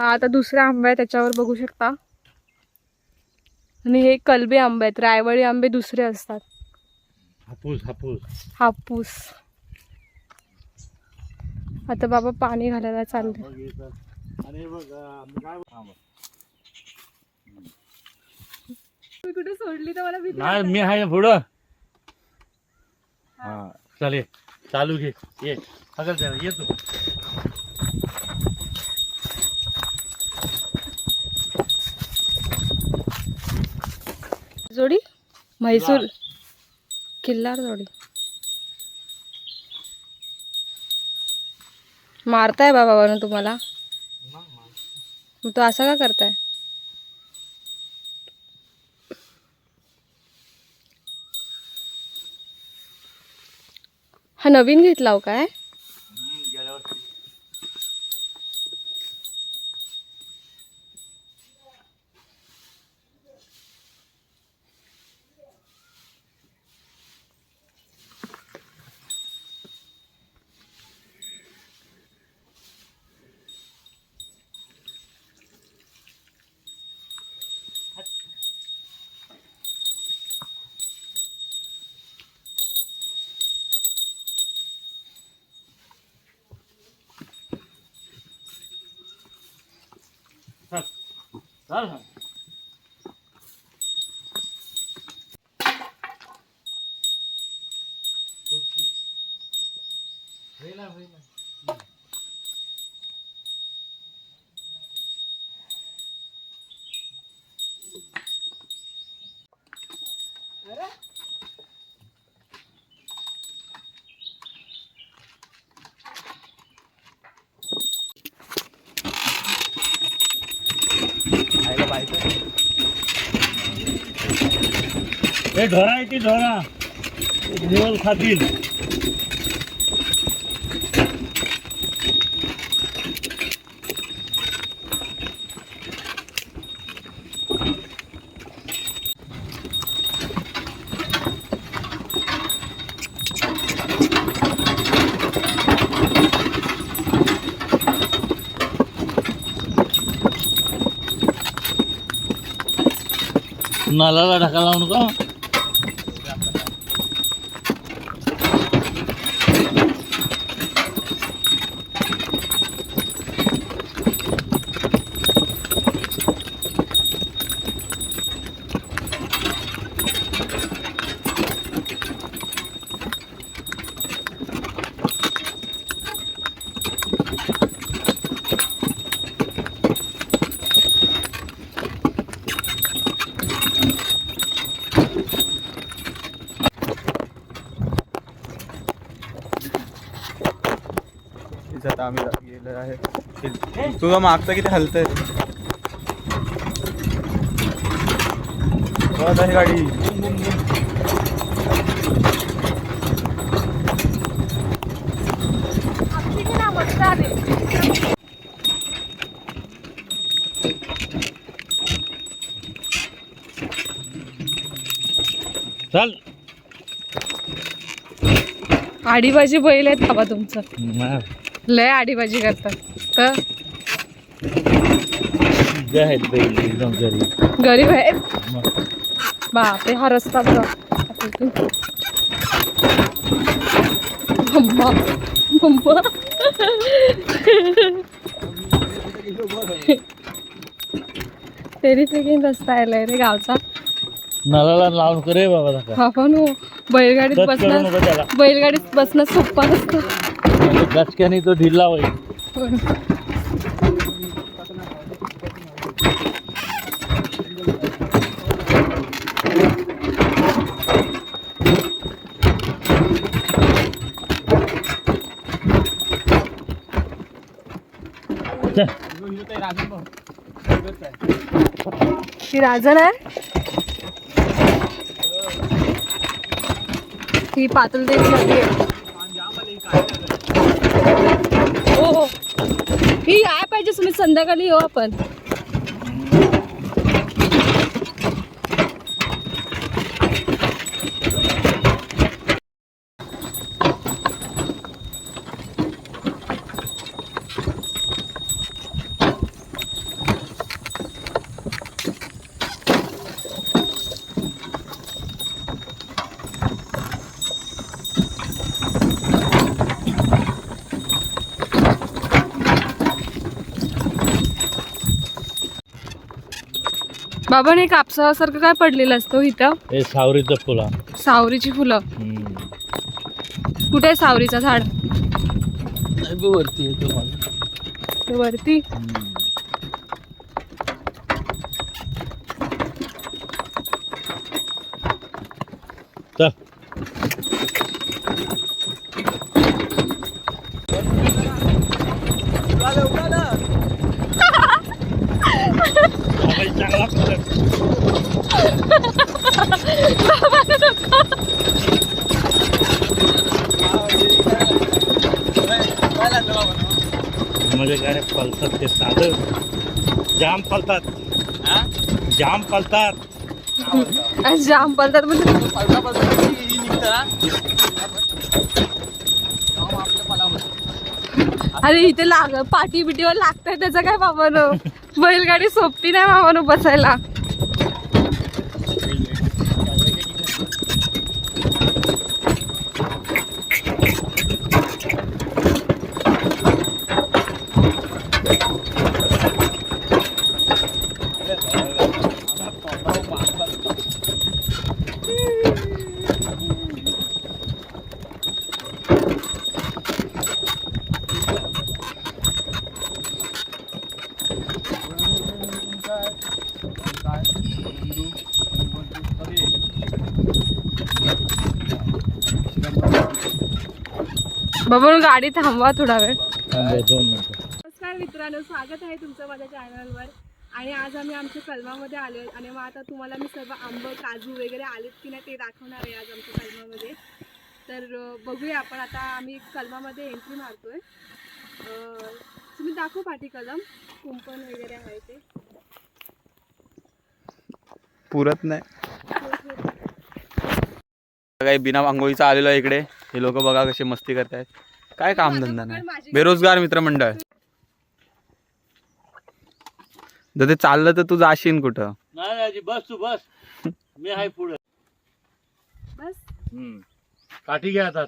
हा आता दुसरा आंबा आहे त्याच्यावर बघू शकता. आणि हे कलबे आंबे आहेत रायवळी आंबे दुसरे असतात. हापूस हापूस. हापूस. आता बाबा पाणी घालायला. आणि बघ. मी कुठे सोडली तर मला भीती नाही मी आहे पुढं. हा. चालेल चालू घे. ये तू. जोडी म्हैसूर किल्लार जोडी. मारताय बाबा तुम्हाला. मग तो असं का करताय? हा नवीन घेतला हो काय गेल्या वर्षी चल चल हे ढोरा आहे ती ढोरा निवल खातील नालाला ढका आता आम्ही गेलो आहे. तुझा मागचं किती हलतंय? आहे गाडी. चल. आडीबाजी बैल आहेत बाबा तुमचं. लय आडीबाजी करतात. तर गरीब मग बापरे हा रस्ता बघा. तेरी सेकंड रस्ता आहे रे गावचा. नळाला लावून करे बाबा नका. हा पण बैलगाडीत बसणं बैलगाडीत बसणं सोप्पा नसतं. गचक्याने तो ढिल्ला होईल. राजन आहे ही पातलदेवी नदी आहे. हो हो. ही आय पाहिजे तुम्ही संध्याकाळी येऊ आपण. बाबा हे कापसासारखं काय पडलेलं असतं इथं? हे सावरीचं फुला. सावरीची फुलं. कुठे आहे सावरीचं झाड? वरती? वरती चल चांगला फुलं. म्हणजे पलतात ते साधं. जाम पलतात जाम पलतात आणि जाम पडतात म्हणजे अरे इथे लाग पाठी बिटीवर लागतंय त्याचं काय बाबानो? बैलगाडी सोपी नाही बाबानो बसायला. बाबा गाडी थांबवा थोडा वेळ. दोन मिनिटं. नमस्कार मित्रांनो स्वागत आहे तुमचं माझ्या चॅनलवर आणि आज आम्ही आमच्या कलमामध्ये आलो आणि मग आता तुम्हाला मी सर्व आंब काजू वगैरे आलेत की नाही ते दाखवणार आहे आज आमच्या कलमामध्ये. तर बघूया आपण आता आम्ही कलमामध्ये एंट्री मारतोय. तुम्ही दाखव पाठी कलम. कुंपण वगैरे आहे ते. पुरत नाही. काही बिना आंघोळीचा आलेलो आहे इकडे. हे लोक बघा कसे मस्ती करतायत. काय कामधंदा नाही. बेरोजगार मित्रमंडळ. जर ते चाललं तर तू जाशील कुठं? नाही बस तू बस. मी आहे पुढे. बस. काठी घ्या हातात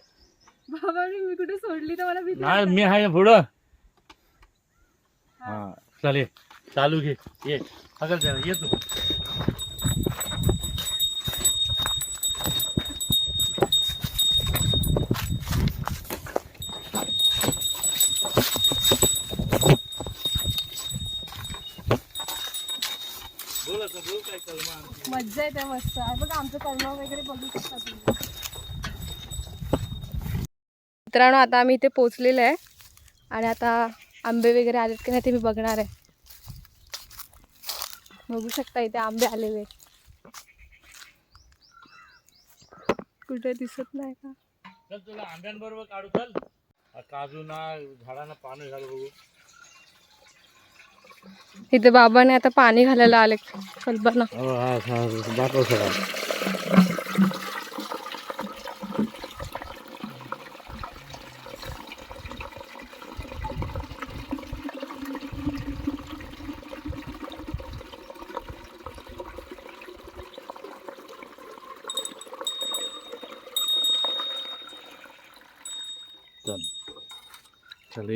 बाबा मी कुठे सोडली तर मला नाही. मी आहे पुढं. हा. चालेल. चालू घे. ये. अगल जरा ये तू. मज्जा येते मस्त. आहे बघा आमचं कलमा वगैरे बघू शकता तुम्ही. मित्रांनो आता आम्ही इथे पोचलेलो आहे. आणि आता आंबे वगैरे आलेत की नाही ते मी बघणार आहे. बघू शकता इथे आंबे आलेले आहेत. कुठे दिसत नाही का? चल तुला आंब्यांबरोबर काढू चल. झाडांना पाणी घाल बघू. इथे बाबाने आता पाणी घालायला आले. कल्पना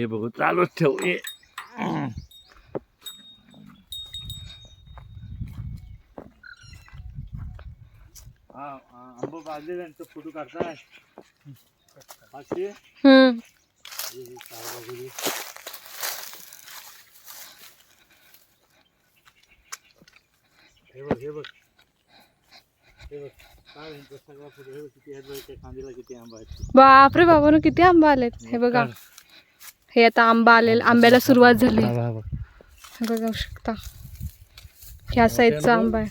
हे बघू चालूच ठेव ये हा हा, आंबा बाजले त्यांचा फोटो काढताय हे बघू. हे बघ हे बघ हे हे बापरे बाबानो किती आंबा आलेत हे बघा हे आता आंबा आलेला आंब्याला सुरुवात झाली. बघ. शकता. ह्या साईडचा आंबा आहे.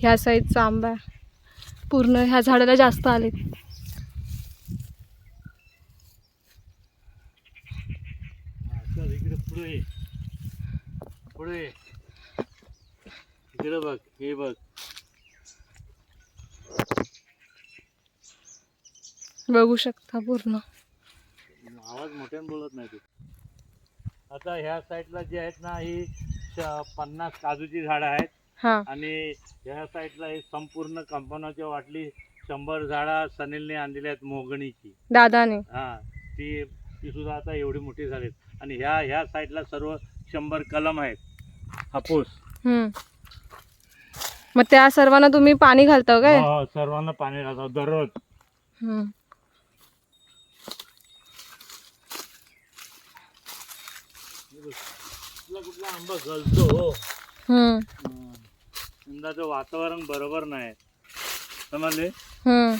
ह्या साईडचा आंबा आहे. पूर्ण ह्या झाडाला जास्त आले हे बघू शकता पूर्ण. आवाज मोठ्याने बोलत नाही तू. आता ह्या साईडला जे आहेत ना ही श- पन्नास काजूची झाडं आहेत. हा. आणि ह्या साईडला ही संपूर्ण कंपनाच्या वाटली शंभर झाडा सनीलने आणलेली आहेत मोगणीची. दादाने. हा ती ती सुद्धा आता एवढी मोठी झालीत. आणि ह्या ह्या साईडला सर्व शंभर कलम आहेत. हापूस. हम्म. मग त्या सर्वांना तुम्ही पाणी घालता काय? हो, हो, सर्वांना पाणी घालतो. दररोज. हम्म. कुठला आंबा गळतो हो हम्म. यंदाचं वातावरण बरोबर नाही. समजले? हम्म.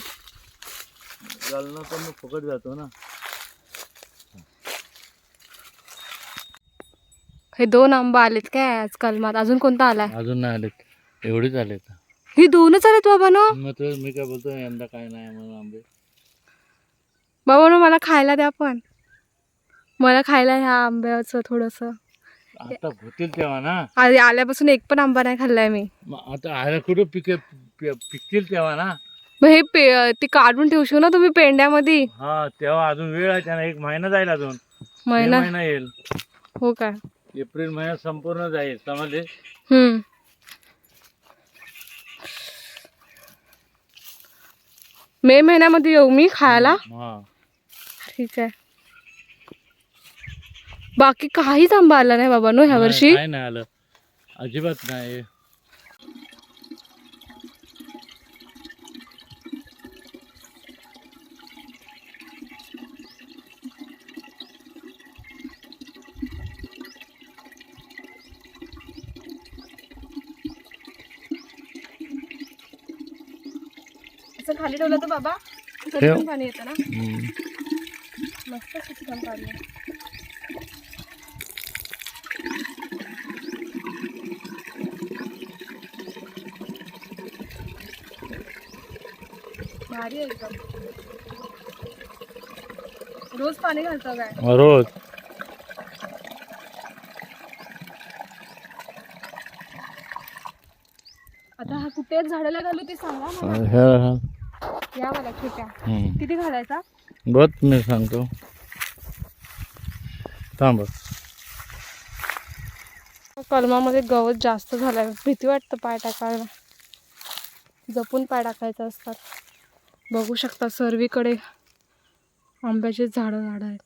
गळणं तर मग फुकट जातो ना. हे दोन आंबा आलेत काय आज कलमात अजून कोणता आलाय? अजून नाही आलेत. एवढेच आलेत. ही दोनच आलेत बाबा नो? मग तर मी काय बोलतो यंदा काय नाही म्हणून आंबे. बाबा नो मला खायला द्या पण. मला खायला ह्या आंब्याचं थोडस. आता होतील तेव्हा ना. आधी आल्यापासून एक पण आंबा नाही खाल्लाय मी. मग आता आल्या कुठं पिके पि- पिकतील तेव्हा ना? मग हे पे ते काढून ठेवशो ना तुम्ही पेंड्यामध्ये? हा तेव्हा अजून वेळ आहे त्यांना. एक महिना जाईल अजून. मे महिना? महिना येईल. हो काय एप्रिल महिना संपूर्ण जाईल समजले? हम्म. मे महिन्यामध्ये येऊ मी खायला? हा. ठीक आहे. बाकी काहीच आंबा आला नाही बाबा नो ह्या वर्षी. नाही काय नाही आलं. अजिबात नाही. असं खाली ठेवलं तर बाबा पण येतं ना. मस्त पाणी भारी आहे एकदम. रोज पाणी घालतो काय? रोज. आता हा कुठे झाडाला घालू ते सांगा मला. हे- या मला छोट्या. हम्म. किती घालायचा? बघ मी सांगतो. थांब कलमामध्ये गवत जास्त झालंय. भीती वाटतं पाय टाकायला. जपून पाय टाकायचं असतात. बघू शकता सर्वीकडे आंब्याचे झाडं झाडं आहेत.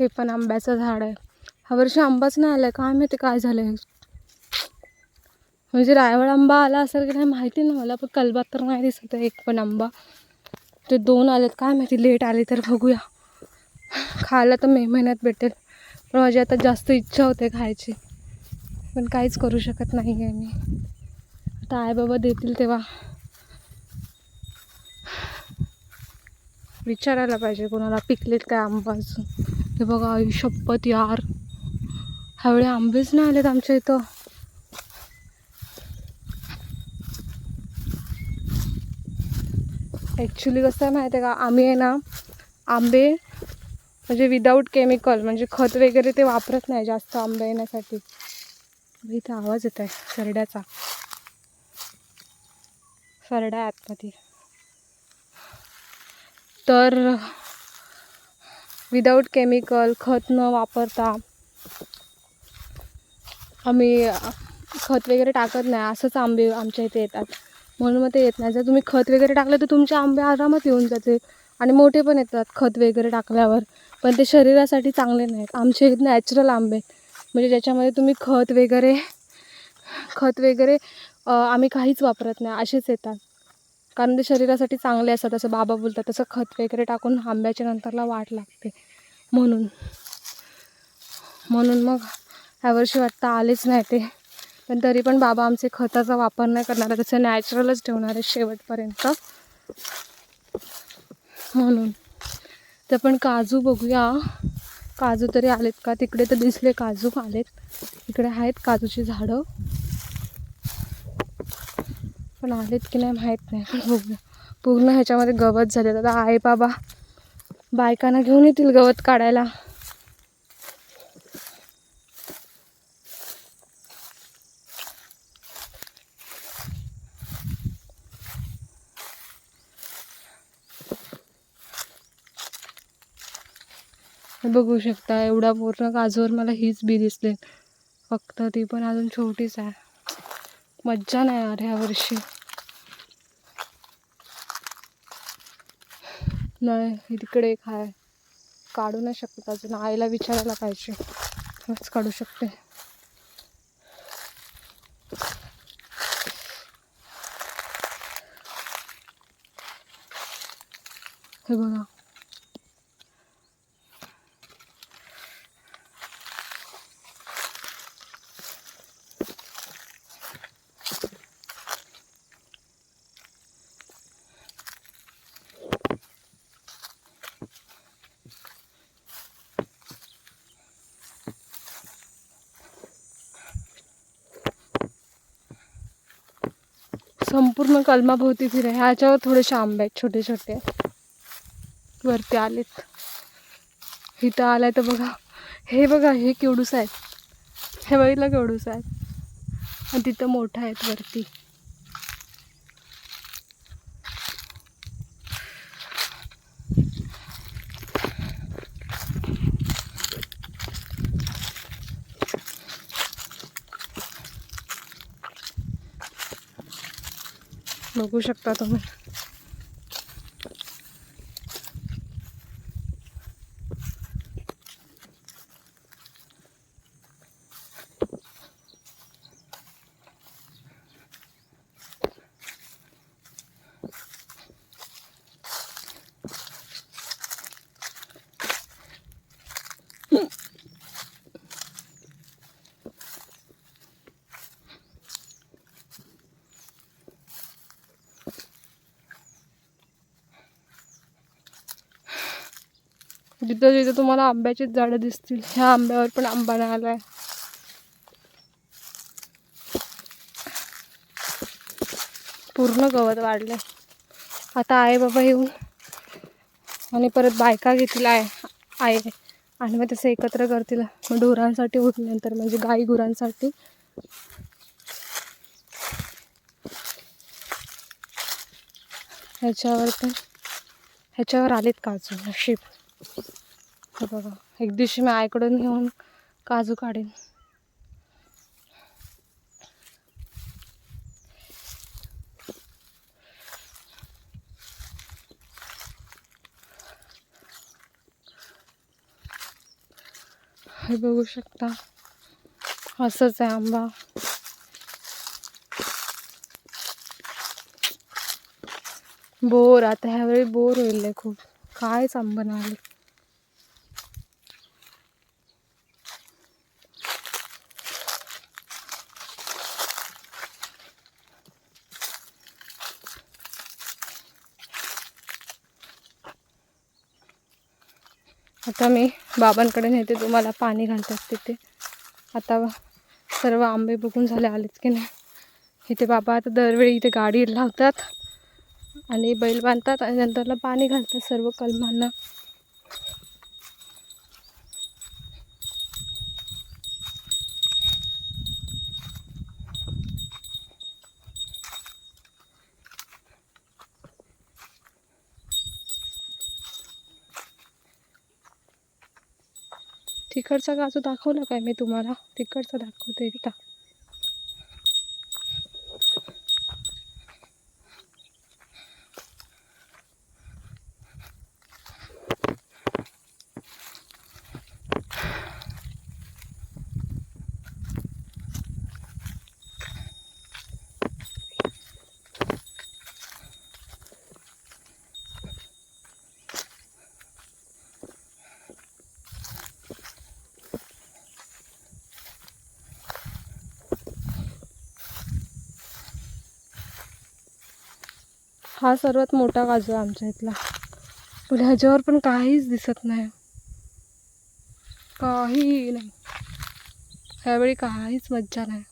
हे पण आंब्याचं झाड आहे. हा वर्षी आंबाच नाही आलाय. काय माहिती काय झालं आहे म्हणजे रायवळ आंबा आला असेल की नाही माहिती नाही. मला पण कलबात तर नाही दिसत आहे. एक पण आंबा. ते दोन आलेत. काय माहिती लेट आले तर बघूया. खायला तर मे महिन्यात भेटेल. पण माझी आता जास्त इच्छा होते खायची. पण काहीच करू शकत नाही आहे मी. आता आई बाबा देतील तेव्हा. विचारायला पाहिजे कोणाला पिकलेत काय आंबा अजून. हे बघा आई शपथ यार. ह्यावेळी आंबेच नाही आलेत आमच्या इथं. ॲक्च्युली कसं आहे माहिती आहे का आम्ही आहे ना आंबे म्हणजे विदाऊट केमिकल म्हणजे खत वगैरे ते वापरत नाही जास्त आंबे येण्यासाठी. इथे आवाज येत आहे सरड्याचा. सरडा आतमध्ये. तर विदाऊट केमिकल खत न वापरता आम्ही खत वगैरे टाकत नाही असंच आंबे आमच्या इथे येतात. म्हणून मग ते येत नाही. जर तुम्ही खत वगैरे टाकलं तर तुमचे आंबे आरामात येऊन जातील आणि मोठे पण येतात खत वगैरे टाकल्यावर. पण ते शरीरासाठी चांगले नाहीत. आमचे इथे नॅचरल आंबे. आहेत. म्हणजे ज्याच्यामध्ये तुम्ही खत वगैरे खत वगैरे आम्ही काहीच वापरत नाही. असेच येतात. कारण ते शरीरासाठी चांगले असतात. असं बाबा बोलतात तसं खत वगैरे टाकून आंब्याच्या नंतरला वाट लागते. म्हणून म्हणून मग ह्यावर्षी वाटतं आलेच नाही ते. पण तरी पण बाबा आमचे खताचा वापर नाही करणार. आहे तसं नॅचरलच ठेवणार आहे शेवटपर्यंत. म्हणून. तर पण काजू बघूया. काजू तरी आलेत का? तिकडे तर दिसले काजू आलेत. इकडे आहेत काजूची झाडं. पण आलेत की नाही माहीत नाही. पण पूर्ण ह्याच्यामध्ये गवत झाले आता आई बाबा बायकांना घेऊन येतील गवत काढायला. हे बघू शकता एवढा पूर्ण काजूवर मला हीच बी दिसले फक्त ती पण अजून छोटीच आहे. मज्जा नाही यार ह्या वर्षी. नाही तिकडे एक आहे काढू नाही शकत अजून. आईला विचारायला पाहिजे. तेव्हाच काढू शकते. हे बघा. संपूर्ण कलमाभोवती फिरे. ह्याच्यावर थोडेसे आंबे आहेत छोटे छोटे. वरती आलेत. इथं आलाय तर बघा. हे बघा हे केवडूस आहेत. हे बघितलं केवडूस आहेत. आणि तिथं मोठं आहेत वरती. बघू शकता तुम्ही. जिथं जिथं तुम्हाला आंब्याचीच झाडं दिसतील ह्या आंब्यावर पण आंबा नाही आलाय पूर्ण गवत वाढलंय. आता आहे बाबा येऊन आणि परत बायका घेतील आहे आहे आणि मग तसं एकत्र करतील. मग ढोरांसाठी उठल्यानंतर म्हणजे गाई गुरांसाठी. ह्याच्यावर पण ह्याच्यावर आलेत काजू नशीब. हे बघा एक दिवशी मी आईकडून घेऊन काजू काढेन. हे बघू शकता असंच आहे आंबा. बोर आता ह्यावेळी बोर होईल खूप. कायच आंबा नाही आता मी बाबांकडे नेते तुम्हाला पाणी घालतात तिथे. आता सर्व आंबे बघून झाले आलेत की नाही. इथे बाबा आता दरवेळी इथे गाडी लावतात आणि बैल बांधतात आणि नंतरला पाणी घालतात सर्व कलमांना. तिकडचा काजू दाखवला काय मी तुम्हाला? तिकडचा दाखवते एकदा हा सर्वात मोठा काजू आहे आमच्या इथला. पण ह्याच्यावर पण काहीच दिसत नाही. काही नाही. ह्यावेळी काहीच मज्जा नाही.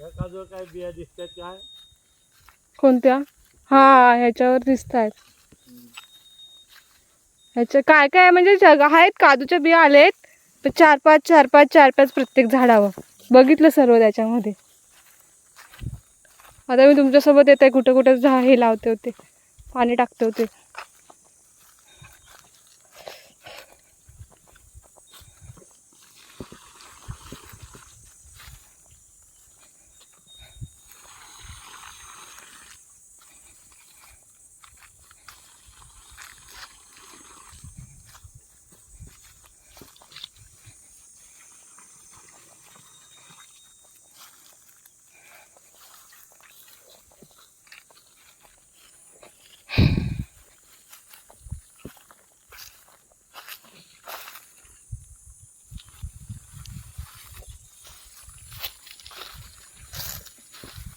काजूवर काय बिया दिसतात काय कोणत्या? हा ह्याच्यावर दिसत आहेत ह्याच्या काय काय म्हणजे जग आहेत काजूच्या बिया आलेत. पण चार पाच चार पाच चार पाच प्रत्येक झाडावर. बघितलं सर्व त्याच्यामध्ये. आता मी तुमच्यासोबत येते कुठं कुठं झा हे लावते होते पाणी टाकते होते.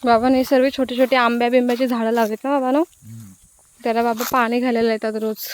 बाबाने सर्व छोटे छोटे आंब्या बिंब्याची झाडं लावलेत ना? बाबानो त्याला बाबा पाणी घालायला येतात रोज.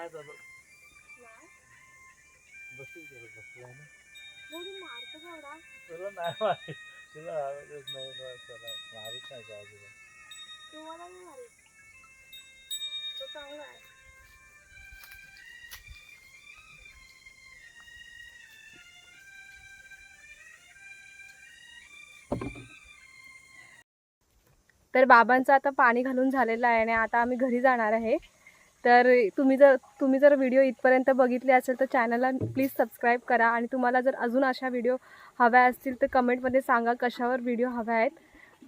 काय झालं बसून गेलं बसला ना तुला नाही माहीत तुला आवडत नाही ना मारित नाही का अजिबात? तर बाबांचं आता पाणी घालून झालेलं आहे आणि आता आम्ही घरी जाणार आहे. तर तुम्ही जर तुम्ही जर व्हिडिओ इथपर्यंत बघितले असेल तर चॅनलला प्लीज सबस्क्राईब करा आणि तुम्हाला जर अजून अशा व्हिडिओ हव्या असतील तर कमेंटमध्ये सांगा कशावर व्हिडिओ हव्या आहेत.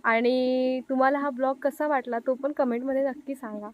आणि तुम्हाला हा ब्लॉग कसा वाटला तो पण कमेंटमध्ये नक्की सांगा.